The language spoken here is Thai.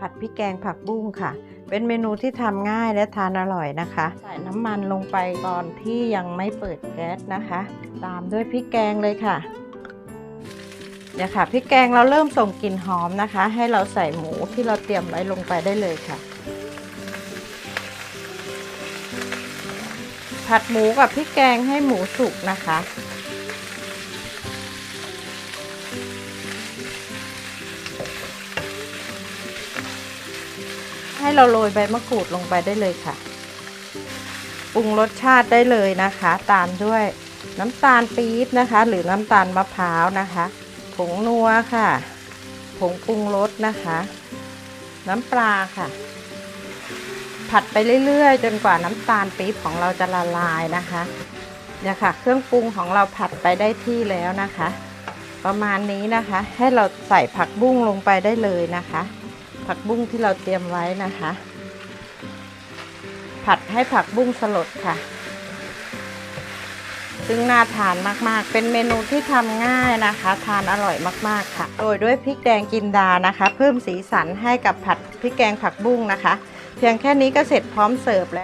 ผัดพริกแกงผักบุ้งค่ะ เป็นเมนูที่ทำง่ายและทานอร่อยนะคะ ใส่น้ำมันลงไปตอนที่ยังไม่เปิดแก๊สนะคะ ตามด้วยพริกแกงเลยค่ะเนี่ยค่ะพริกแกงเราเริ่มส่งกลิ่นหอมนะคะ ให้เราใส่หมูที่เราเตรียมไว้ลงไปได้เลยค่ะ ผัดหมูกับพริกแกงให้หมูสุกนะคะ ให้เราโรยใบมะกรูดลงไปได้เลยค่ะ ปรุงรสชาติได้เลยนะคะ ตามด้วยน้ำตาลปี๊บนะคะ หรือน้ำตาลมะพร้าวนะคะ ผงนัวค่ะ ผงปรุงรสนะคะ น้ำปลาค่ะ ผัดไปเรื่อยๆ จนกว่าน้ำตาลปี๊บของเราจะละลายนะคะเนี่ยค่ะ เครื่องปรุงของเราผัดไปได้ที่แล้วนะคะ ประมาณนี้นะคะ ให้เราใส่ผักบุ้งลงไปได้เลยนะคะ ผักบุ้งที่เราเตรียมไว้นะคะ ผัดให้ผักบุ้งสลดค่ะ ซึ่งน่าทานมากๆ เป็นเมนูที่ทำง่ายนะคะ ทานอร่อยมากๆค่ะ โรยด้วยพริกแดงกินดานะคะ เพิ่มสีสันให้กับผัดพริกแกงผักบุ้งนะคะ เพียงแค่นี้ก็เสร็จพร้อมเสิร์ฟแล้ว